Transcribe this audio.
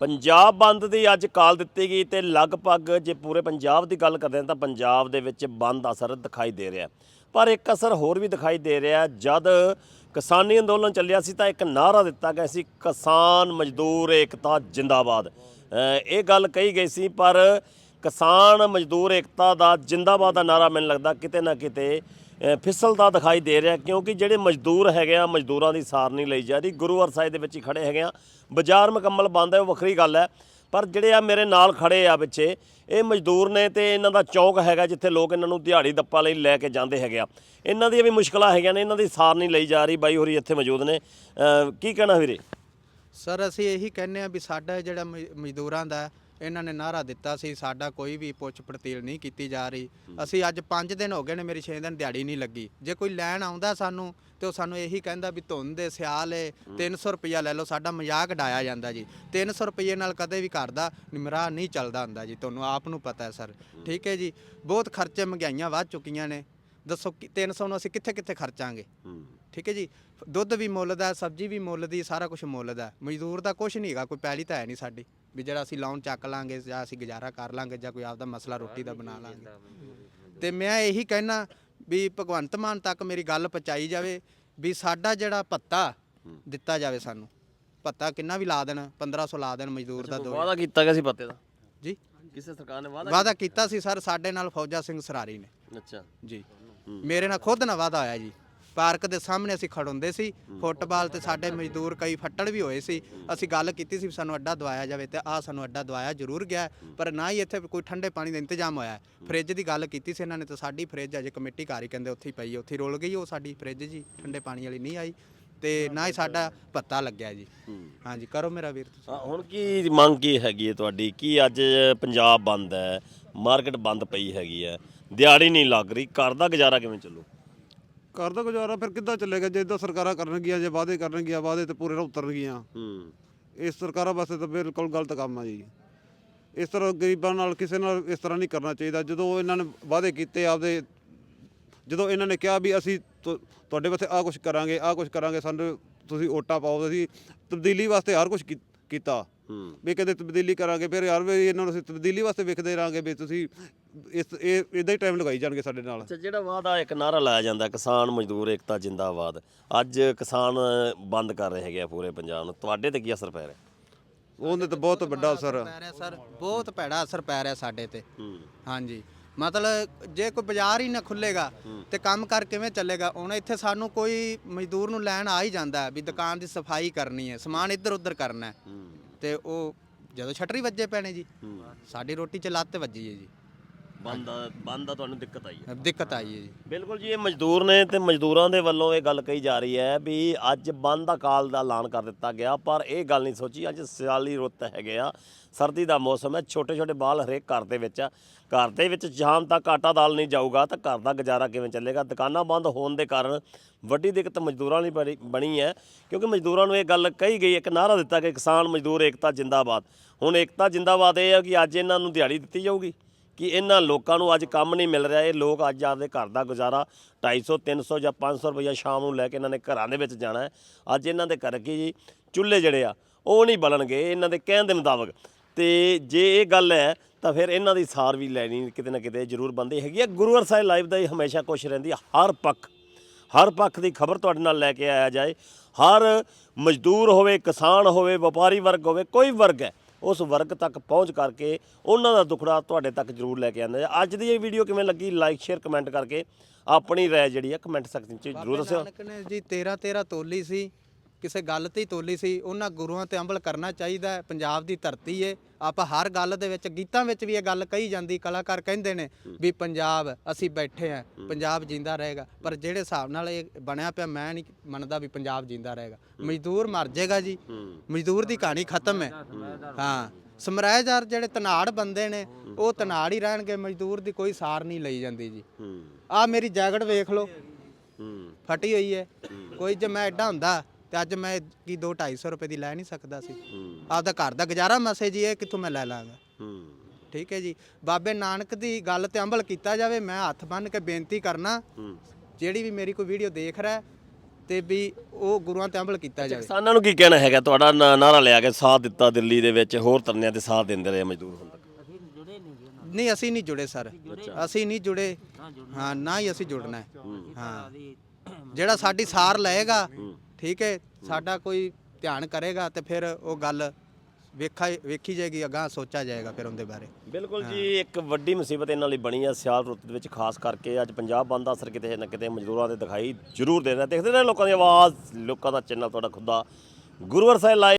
ਪੰਜਾਬ ਬੰਦ ਦੀ ਅੱਜ ਕਾਲ ਦਿੱਤੀ ਗਈ ਤੇ ਲਗਭਗ ਜੇ ਪੂਰੇ ਪੰਜਾਬ ਦੀ ਗੱਲ ਕਰਦੇ ਹਾਂ ਤਾਂ ਪੰਜਾਬ ਦੇ ਵਿੱਚ ਬੰਦ ਅਸਰ ਦਿਖਾਈ ਦੇ ਰਿਹਾ ਪਰ ਇੱਕ ਅਸਰ ਹੋਰ ਵੀ ਦਿਖਾਈ ਦੇ ਰਿਹਾ ਜਦ ਕਿਸਾਨੀ ਅੰਦੋਲਨ ਚੱਲਿਆ ਸੀ ਤਾਂ ਇੱਕ ਨਾਅਰਾ ਦਿੱਤਾ ਗਿਆ ਸੀ, ਕਿਸਾਨ ਮਜ਼ਦੂਰ ਏਕਤਾ ਜਿੰਦਾਬਾਦ। ਇਹ ਗੱਲ ਕਹੀ ਗਈ ਸੀ, ਪਰ ਕਿਸਾਨ ਮਜ਼ਦੂਰ ਏਕਤਾ ਦਾ ਜਿੰਦਾਬਾਦ ਦਾ ਨਾਰਾ ਮੈਨੂੰ ਲੱਗਦਾ ਕਿਤੇ ਨਾ ਕਿਤੇ ਫਿਸਲਦਾ ਦਿਖਾਈ ਦੇ ਰਿਹਾ ਕਿਉਂਕਿ ਜਿਹੜੇ ਮਜ਼ਦੂਰ ਹੈਗੇ ਆ ਮਜ਼ਦੂਰਾਂ ਦੀ ਸਾਰ ਨਹੀਂ ਲਈ ਜਾ ਰਹੀ। ਗੁਰੂਵਰ ਸਾਹਿਬ ਦੇ ਵਿੱਚ ਹੀ ਖੜੇ ਹੈਗੇ ਆ। ਬਾਜ਼ਾਰ ਮੁਕੰਮਲ ਬੰਦ ਹੈ ਉਹ ਵੱਖਰੀ ਗੱਲ ਹੈ। ਪਰ ਜਿਹੜੇ ਆ ਮੇਰੇ ਨਾਲ ਖੜੇ ਆ ਪਿੱਛੇ ਇਹ ਮਜ਼ਦੂਰ ਨੇ ਤੇ ਇਹਨਾਂ ਦਾ ਚੌਕ ਹੈਗਾ ਜਿੱਥੇ ਲੋਕ ਇਹਨਾਂ ਨੂੰ ਦਿਹਾੜੀ ਦੱਪਾ ਲਈ ਲੈ ਕੇ ਜਾਂਦੇ ਹੈਗੇ ਆ। ਇਹਨਾਂ ਦੀਆਂ ਵੀ ਮੁਸ਼ਕਲਾਂ ਹੈਗੀਆਂ ਨੇ ਇਹਨਾਂ ਦੀ ਸਾਰ ਨਹੀਂ ਲਈ ਜਾ ਰਹੀ। ਬਾਈ ਹੋਰੀ ਇੱਥੇ ਮੌਜੂਦ ਨੇ। ਅ, ਕੀ ਕਹਿਣਾ ਵੀਰੇ? ਸਰ ਅਸੀਂ ਇਹੀ ਕਹਿੰਨੇ ਆ ਵੀ ਸਾਡਾ ਜਿਹੜਾ ਮਜ਼- ਮਜ਼ਦੂਰਾਂ ਦਾ ਇਹਨਾਂ ਨੇ ਨਾਰਾ ਦਿੱਤਾ ਸੀ ਸਾਡਾ ਕੋਈ ਵੀ ਪੁੱਛ ਪੜਤੀਲ ਨਹੀਂ ਕੀਤੀ ਜਾ ਰਹੀ। ਅਸੀਂ ਅੱਜ 5 ਦਿਨ ਹੋ ਗਏ ਨੇ ਮੇਰੀ 6 ਦਿਨ ਦਿਹਾੜੀ ਨਹੀਂ ਲੱਗੀ। ਜੇ ਕੋਈ ਲੈਣ ਆਉਂਦਾ ਸਾਨੂੰ ਤੇ ਉਹ ਸਾਨੂੰ ਇਹੀ ਕਹਿੰਦਾ ਵੀ ਧੁੰਦ ਦੇ ਸਿਆਲ ਏ 300 ਰੁਪਇਆ ਲੈ ਲਓ ਸਾਡਾ ਮਜ਼ਾਕ ਡਾਇਆ ਜਾਂਦਾ ਜੀ। 300 ਰੁਪਏ ਨਾਲ ਕਦੇ ਵੀ ਘਰ ਦਾ ਨਿਮਰਾ ਨਹੀਂ ਚੱਲਦਾ ਹੁੰਦਾ ਜੀ ਤੁਹਾਨੂੰ ਆਪ ਨੂੰ ਪਤਾ ਹੈ ਸਰ। ਠੀਕ ਹੈ ਜੀ ਬਹੁਤ ਖਰਚੇ ਮਹਿੰਗਾਈਆਂ ਵੱਧ ਚੁੱਕੀਆਂ ਨੇ। ਦੱਸੋ ਕਿ 300 ਨੂੰ ਅਸੀਂ ਕਿੱਥੇ ਕਿੱਥੇ ਖਰਚਾਂਗੇ? ਠੀਕ ਹੈ ਜੀ ਦੁੱਧ ਵੀ ਮੁੱਲ ਦਾ ਸਬਜ਼ੀ ਵੀ ਮੁੱਲ ਦੀ ਸਾਰਾ ਕੁਝ ਮੁੱਲ ਦਾ। ਮਜ਼ਦੂਰ ਦਾ ਕੁਝ ਨਹੀਂ ਹੈਗਾ ਕੋਈ ਪੈਲੀ ਤਾਂ ਹੈ ਨਹੀਂ ਸਾਡੀ। ਵੀ ਜਿਹੜਾ ਅਸੀਂ ਲੋਨ ਚੱਕ ਲਾਂਗੇ ਜਾਂ ਅਸੀਂ ਗੁਜ਼ਾਰਾ ਕਰ ਲਾਂਗੇ ਜਾਂ ਕੋਈ ਆਪਦਾ ਮਸਲਾ ਰੋਟੀ ਦਾ ਬਣਾ ਲਾਂਗੇ। ਤੇ ਮੈਂ ਇਹੀ ਕਹਿਣਾ ਵੀ ਭਗਵੰਤ ਮਾਨ ਤੱਕ ਮੇਰੀ ਗੱਲ ਪਹੁੰਚਾਈ ਜਾਵੇ ਵੀ ਸਾਡਾ ਜਿਹੜਾ ਭੱਤਾ ਦਿੱਤਾ ਜਾਵੇ ਸਾਨੂੰ। ਭੱਤਾ ਕਿੰਨਾ ਵੀ ਲਾ ਦੇਣ 1500 ਲਾ ਦੇਣ ਮਜ਼ਦੂਰ ਦਾ ਦੋ ਵਾਅਦਾ ਕੀਤਾ ਗਿਆ ਸੀ ਪੱਤੇ ਦਾ? ਜੀ। ਕਿਸੇ ਸਰਕਾਰ ਨੇ ਵਾਅਦਾ ਵਾਅਦਾ ਕੀਤਾ? ਸੀ ਸਰ ਸਾਡੇ ਨਾਲ ਫੌਜਾ ਸਿੰਘ ਸਰਾਰੀ ਨੇ। ਅੱਛਾ। ਜੀ। ਮੇਰੇ ਨਾਲ ਖੁਦ ਨਾਲ ਵਾਦਾ ਹੋਇਆ ਜੀ। ਪਾਰਕ ਦੇ ਸਾਹਮਣੇ ਅਸੀਂ ਖੜੋਂਦੇ ਸੀ ਫੁੱਟਬਾਲ ਤੇ ਸਾਡੇ ਮਜ਼ਦੂਰ ਕਈ ਫੱਟੜ ਵੀ ਹੋਏ ਸੀ। ਅਸੀਂ ਗੱਲ ਕੀਤੀ ਸੀ ਵੀ ਸਾਨੂੰ ਅੱਡਾ ਦਵਾਇਆ ਜਾਵੇ ਤੇ ਆ ਸਾਨੂੰ ਅੱਡਾ ਦਵਾਇਆ ਜ਼ਰੂਰ ਗਿਆ ਹੈ, ਪਰ ਨਾ ਹੀ ਇੱਥੇ ਕੋਈ ਠੰਡੇ ਪਾਣੀ ਦਾ ਇੰਤਜ਼ਾਮ ਹੋਇਆ ਹੈ। ਫ੍ਰਿਜ ਦੀ ਗੱਲ ਕੀਤੀ ਸੀ ਇਹਨਾਂ ਨੇ ਤਾਂ ਸਾਡੀ ਫ੍ਰਿਜ ਅਜੇ ਕਮੇਟੀ ਘਰ ਹੀ ਕਹਿੰਦੇ ਉੱਥੇ ਹੀ ਪਈ ਹੈ, ਉੱਥੇ ਹੀ ਰੁਲ ਗਈ ਉਹ ਸਾਡੀ ਫ੍ਰਿਜ ਜੀ ਠੰਡੇ ਪਾਣੀ ਵਾਲੀ ਨਹੀਂ ਆਈ ਤੇ ਨਾ ਹੀ ਸਾਡਾ ਭੱਤਾ ਲੱਗਿਆ ਜੀ। ਹਾਂਜੀ ਕਰੋ ਮੇਰਾ ਵੀਰ ਤੁਸੀਂ। ਹਾਂ, ਹੁਣ ਕੀ ਮੰਗ ਕੀ ਹੈਗੀ ਹੈ ਤੁਹਾਡੀ? ਕੀ ਅੱਜ ਪੰਜਾਬ ਬੰਦ ਹੈ ਮਾਰਕੀਟ ਬੰਦ ਪਈ ਹੈਗੀ ਹੈ ਦਿਹਾੜੀ ਨਹੀਂ ਲੱਗ ਰਹੀ ਘਰ ਦਾ ਗੁਜ਼ਾਰਾ ਕਿਵੇਂ ਚੱਲੂ? ਘਰ ਦਾ ਗੁਜ਼ਾਰਾ ਫਿਰ ਕਿੱਦਾਂ ਚੱਲੇਗਾ? ਜੇ ਇਦਾਂ ਸਰਕਾਰਾਂ ਕਰਨਗੀਆਂ ਜੇ ਵਾਅਦੇ ਕਰਨਗੀਆਂ ਵਾਅਦੇ ਤੇ ਪੂਰੇ ਨਾ ਉਤਰਨਗੀਆਂ। ਹੂੰ। ਇਸ ਸਰਕਾਰਾਂ ਵਾਸਤੇ ਤਾਂ ਬਿਲਕੁਲ ਗਲਤ ਕੰਮ ਆ ਜੀ। ਇਸ ਤਰ੍ਹਾਂ ਗਰੀਬਾਂ ਨਾਲ ਕਿਸੇ ਨਾਲ ਇਸ ਤਰ੍ਹਾਂ ਨਹੀਂ ਕਰਨਾ ਚਾਹੀਦਾ। ਜਦੋਂ ਇਹਨਾਂ ਨੇ ਵਾਅਦੇ ਕੀਤੇ ਆਪਦੇ ਜਦੋਂ ਇਹਨਾਂ ਨੇ ਕਿਹਾ ਵੀ ਅਸੀਂ ਤੁ- ਤੁਹਾਡੇ ਵਾਸਤੇ ਆਹ ਕੁਝ ਕਰਾਂਗੇ ਆਹ ਕੁਝ ਕਰਾਂਗੇ ਸਾਨੂੰ ਤੁਸੀਂ ਓਟਾ ਪਾਓ ਅਸੀਂ ਤਬਦੀਲੀ ਵਾਸਤੇ ਹਰ ਕੁਝ ਕੀਤਾ। ਹੂੰ। ਵੀ ਕਹਿੰਦੇ ਤਬਦੀਲੀ ਕਰਾਂਗੇ ਫਿਰ ਯਾਰ ਵੀ ਇਹਨਾਂ ਨੂੰ ਅਸੀਂ ਤਬਦੀਲੀ ਵਾਸਤੇ ਵੇਖਦੇ ਰਹਾਂਗੇ ਵੀ ਤੁਸੀਂ ਇਸ ਇਹ ਇਦਾਂ ਹੀ ਟਾਈਮ ਲਗਾਈ ਜਾਣਗੇ ਸਾਡੇ ਨਾਲ। ਅੱਛਾ ਜਿਹੜਾ ਵਾਅਦਾ ਇੱਕ ਨਾਰਾ ਲਾਇਆ ਜਾਂਦਾ ਕਿਸਾਨ ਮਜ਼ਦੂਰ ਏਕਤਾ ਜਿੰਦਾਬਾਦ। ਅੱਜ ਕਿਸਾਨ ਬੰਦ ਕਰ ਰਹੇ ਹੈਗੇ ਆ ਪੂਰੇ ਪੰਜਾਬ ਨੂੰ। ਤੁਹਾਡੇ ਤੇ ਕੀ ਅਸਰ ਪੈ ਰਿਹਾ? ਉਹਨੇ ਤਾਂ ਬਹੁਤ ਵੱਡਾ ਅਸਰ। ਪੈ ਰਿਹਾ ਸਰ। ਬਹੁਤ ਭੈੜਾ ਅਸਰ ਪੈ ਰਿਹਾ ਸਾਡੇ ਤੇ। ਹਾਂਜੀ। ਮਤਲਬ ਜੇ ਕੋਈ ਬਾਜ਼ਾਰ ਹੀ ਨਾ ਖੁੱਲੇਗਾ ਤੇ ਕੰਮ ਕਰ ਕਿਵੇਂ ਚੱਲੇਗਾ ਹੁਣ ਇੱਥੇ ਸਾਨੂੰ ਕੋਈ ਮਜ਼ਦੂਰ ਨੂੰ ਲੈਣ ਆ ਹੀ ਜਾਂਦਾ ਵੀ ਦੁਕਾਨ ਦੀ ਸਫ਼ਾਈ ਕਰਨੀ ਹੈ ਸਮਾਨ ਇੱਧਰ ਉੱਧਰ ਕਰਨਾ ਹੈ। ਤੇ ਉਹ ਜਦੋਂ ਛਟਰੀ ਵੱਜੇ ਪੈਣੇ ਜੀ। ਸਾਡੀ ਰੋਟੀ ਚ ਲੱਤ ਵੱਜੀ ਹੈ ਜੀ। ਬੰਦ ਬੰਦ ਤੁਹਾਨੂੰ ਦਿੱਕਤ ਆਈ ਹੈ। ਦਿੱਕਤ ਆਈ ਹੈ ਜੀ। ਬਿਲਕੁਲ ਜੀ ਇਹ ਮਜ਼ਦੂਰ ਨੇ ਤੇ ਮਜ਼ਦੂਰਾਂ ਦੇ ਵੱਲੋਂ ਇਹ ਗੱਲ ਕਹੀ ਜਾ ਰਹੀ ਹੈ ਵੀ ਅੱਜ ਬੰਦ ਦਾ ਕਾਲ ਦਾ ਐਲਾਨ ਕਰ ਦਿੱਤਾ ਗਿਆ ਪਰ ਇਹ ਗੱਲ ਨਹੀਂ ਸੋਚੀ। ਅੱਜ ਸਿਆਲੀ ਰੁੱਤ ਹੈਗੇ ਆ। ਸਰਦੀ ਦਾ ਮੌਸਮ ਹੈ ਛੋਟੇ ਛੋਟੇ ਬਾਲ ਹਰੇਕ ਘਰ ਦੇ ਵਿੱਚ ਘਰ ਦੇ ਵਿੱਚ ਸ਼ਾਮ ਤੱਕ ਆਟਾ ਦਾਲ ਨਹੀਂ ਜਾਊਗਾ ਤਾਂ ਘਰ ਦਾ ਗੁਜ਼ਾਰਾ ਕਿਵੇਂ ਚੱਲੇਗਾ? ਦੁਕਾਨਾਂ ਬੰਦ ਹੋਣ ਦੇ ਕਾਰਨ ਵੱਡੀ ਦਿੱਕਤ ਮਜ਼ਦੂਰਾਂ ਲਈ ਬਣੀ- ਬਣੀ ਹੈ ਕਿਉਂਕਿ ਮਜ਼ਦੂਰਾਂ ਨੂੰ ਇਹ ਗੱਲ ਕਹੀ ਗਈ ਇੱਕ ਨਾਰਾ ਦਿੱਤਾ ਕਿ ਕਿਸਾਨ ਮਜ਼ਦੂਰ ਏਕਤਾ ਜਿੰਦਾਬਾਦ। ਹੁਣ ਏਕਤਾ ਜਿੰਦਾਬਾਦ ਇਹ ਹੈ ਕਿ ਅੱਜ ਇਹਨਾਂ ਨੂੰ ਦਿਹਾੜੀ ਦਿੱਤੀ ਜਾਊਗੀ। ਕਿ ਇਹਨਾਂ ਲੋਕਾਂ ਨੂੰ ਅੱਜ ਕੰਮ ਨਹੀਂ ਮਿਲ ਰਿਹਾ। ਇਹ ਲੋਕ ਅੱਜ ਆਪਦੇ ਘਰ ਦਾ ਗੁਜ਼ਾਰਾ 250 300 ਜਾਂ 500 ਰੁਪਈਆ ਸ਼ਾਮ ਨੂੰ ਲੈ ਕੇ ਇਹਨਾਂ ਨੇ ਘਰਾਂ ਦੇ ਵਿੱਚ ਜਾਣਾ ਹੈ। ਅੱਜ ਇਹਨਾਂ ਦੇ ਕਰਕੇ ਜੀ? ਚੁੱਲ੍ਹੇ ਜਿਹੜੇ ਆ, ਉਹ ਨਹੀਂ ਬਲਣਗੇ। ਇਹਨਾਂ ਦੇ ਕਹਿਣ ਦੇ ਮੁਤਾਬਕ ਤੇ ਜੇ ਇਹ ਗੱਲ ਹੈ, ਤਾਂ ਫਿਰ ਇਹਨਾਂ ਦੀ ਸਾਰ ਵੀ ਲੈਣੀ ਕਿਤੇ ਨਾ ਕਿਤੇ ਜ਼ਰੂਰ ਬੰਦੀ ਹੈਗੀ ਹੈ। ਗੁਰੂ ਸਾਹਿਬ ਲਾਈਵ ਦਾ ਹੀ ਹਮੇਸ਼ਾ ਕੋਸ਼ਿਸ਼ ਰਹਿੰਦੀ ਹੈ ਹਰ ਪੱਖ ਹਰ ਪੱਖ ਦੀ ਖਬਰ ਤੁਹਾਡੇ ਨਾਲ ਲੈ ਕੇ ਆਇਆ ਜਾਏ। ਹਰ ਮਜ਼ਦੂਰ ਹੋਵੇ, ਕਿਸਾਨ ਹੋਵੇ, ਵਪਾਰੀ ਵਰਗ ਹੋਵੇ, ਕੋਈ ਵਰਗ ਹੈ ਉਸ ਵਰਗ ਤੱਕ ਪਹੁੰਚ ਕਰਕੇ ਉਹਨਾਂ ਦਾ ਦੁਖੜਾ ਤੁਹਾਡੇ ਤੱਕ ਜ਼ਰੂਰ ਲੈ ਕੇ ਆਉਂਦੇ ਅੱਜ ਦੀ ਇਹ ਵੀਡੀਓ ਕਿਵੇਂ ਲੱਗੀ? ਲਾਈਕ ਸ਼ੇਅਰ ਕਮੈਂਟ ਕਰਕੇ ਆਪਣੀ ਰਾਏ ਜਿਹੜੀ ਹੈ ਕਮੈਂਟ ਸੈਕਸ਼ਨ 'ਚ ਜ਼ਰੂਰ ਦੱਸਿਓ। ਨਾਨਕ ਨੇ ਜੀ 13 13 ਤੋਲੀ ਸੀ। ਕਿਸੇ ਗੱਲ ਤੇ ਹੀ ਤੋਲੀ ਸੀ। ਉਹਨਾਂ ਗੁਰੂਆਂ ਤੇ ਅਮਲ ਕਰਨਾ ਚਾਹੀਦਾ ਹੈ। ਪੰਜਾਬ ਦੀ ਧਰਤੀ ਏ। ਆਪਾਂ ਹਰ ਗੱਲ ਦੇ ਵਿੱਚ ਗੀਤਾਂ ਵਿੱਚ ਵੀ ਇਹ ਗੱਲ ਕਹੀ ਜਾਂਦੀ ਕਲਾਕਾਰ ਕਹਿੰਦੇ ਨੇ ਵੀ ਪੰਜਾਬ ਅਸੀਂ ਬੈਠੇ ਆ ਪੰਜਾਬ ਜਿੰਦਾ ਰਹੇਗਾ। ਪਰ ਜਿਹੜੇ ਹਿਸਾਬ ਨਾਲ ਇਹ ਬਣਿਆ ਪਿਆ ਮੈਂ ਨਹੀਂ ਮੰਨਦਾ ਵੀ ਪੰਜਾਬ ਜਿੰਦਾ ਰਹੇਗਾ। ਮਜ਼ਦੂਰ ਮਰ ਜਾਏਗਾ ਜੀ। ਮਜ਼ਦੂਰ ਦੀ ਕਹਾਣੀ ਖਤਮ ਹੈ। ਹਾਂ। ਸਮਰਾਇਜ਼ਾਰ ਜਿਹੜੇ ਤਨਾੜ ਬੰਦੇ ਨੇ ਉਹ ਤਨਾੜ ਹੀ ਰਹਿਣਗੇ। ਮਜ਼ਦੂਰ ਦੀ ਕੋਈ ਸਾਰ ਨਹੀਂ ਲਈ ਜਾਂਦੀ ਜੀ। ਆ ਮੇਰੀ ਜੈਕਟ ਵੇਖ ਲਓ। ਫਟੀ ਹੋਈ ਹੈ। ਕੋਈ ਜੇ ਮੈਂ ਐਡਾ ਹੁੰਦਾ ਤੇ ਅੱਜ ਮੈਂ ਕੀ 2 250 ਰੁਪਏ ਦੀ ਲੈ ਨਹੀਂ ਸਕਦਾ ਸੀ। ਹੂੰ। ਆਪਦਾ ਘਰ ਦਾ ਗੁਜ਼ਾਰਾ ਮਸੇ ਜੀ ਇਹ ਕਿੱਥੋਂ ਮੈਂ ਲੈ ਲਾਂਗਾ? ਹੂੰ। ਠੀਕ ਹੈ ਜੀ। ਬਾਬੇ ਨਾਨਕ ਦੀ ਗੱਲ ਤੇ ਅਮਲ ਕੀਤਾ ਜਾਵੇ ਮੈਂ ਹੱਥ ਬੰਨ ਕੇ ਬੇਨਤੀ ਕਰਨਾ ਹੂੰ। ਜਿਹੜੀ ਵੀ ਮੇਰੀ ਕੋਈ ਵੀਡੀਓ ਦੇਖ ਰਿਹਾ ਹੈ, ਤੇ ਵੀ ਉਹ ਗੁਰੂਆਂ ਤੇ ਅਮਲ ਕੀਤਾ ਜਾਵੇ। ਕਿਸਾਨਾਂ ਨੂੰ ਕੀ ਕਹਿਣਾ ਹੈਗਾ? ਤੁਹਾਡਾ ਨਾ- ਨਾਰਾ ਲਿਆ ਕੇ ਸਾਥ ਦਿੱਤਾ ਦਿੱਲੀ ਦੇ ਵਿੱਚ ਹੋਰ ਧਰਨਿਆਂ ਤੇ ਸਾਥ ਦਿੰਦੇ ਰਹੇ ਮਜ਼ਦੂਰ ਹੁਣ ਤੱਕ। ਨਹੀਂ ਅਸੀਂ ਨਹੀਂ ਜੁੜੇ ਸਰ। ਅਸੀਂ ਨਹੀਂ। ਜੁੜੇ। ਹਾਂ ਨਾ ਹੀ ਅਸੀਂ ਜੁੜਨਾ ਹੈ। ਹਾਂ। ਜਿਹੜਾ ਸਾਡੀ ਸਾਰ ਲਏਗਾ ਠੀਕ ਹੈ ਸਾਡਾ ਕੋਈ ਧਿਆਨ ਕਰੇਗਾ ਤੇ ਫਿਰ ਉਹ ਗੱਲ ਵੇਖਾ ਵੇਖੀ ਜਾਏਗੀ ਅਗਾਹ ਸੋਚਿਆ ਜਾਏਗਾ ਫਿਰ ਉਹਦੇ ਬਾਰੇ। ਬਿਲਕੁਲ ਜੀ ਇੱਕ ਵੱਡੀ ਮੁਸੀਬਤ ਇਹਨਾਂ ਲਈ ਬਣੀ ਹੈ ਸਿਆਲ ਰੁੱਤ ਦੇ ਵਿੱਚ ਖਾਸ ਕਰਕੇ ਅੱਜ ਪੰਜਾਬ ਬੰਦ ਦਾ ਅਸਰ ਕਿਤੇ ਨਾ ਕਿਤੇ ਮਜ਼ਦੂਰਾਂ ਤੇ ਦਿਖਾਈ ਜ਼ਰੂਰ ਦੇ ਰਿਹਾ। ਦੇਖਦੇ ਰਹੇ ਲੋਕਾਂ ਦੀ ਆਵਾਜ਼ ਲੋਕਾਂ ਦਾ ਚੈਨਲ ਤੁਹਾਡਾ ਖੁੱਦਾ ਗੁਰੂਵਰ ਸਾਹਿਬ ਲਾਈਵ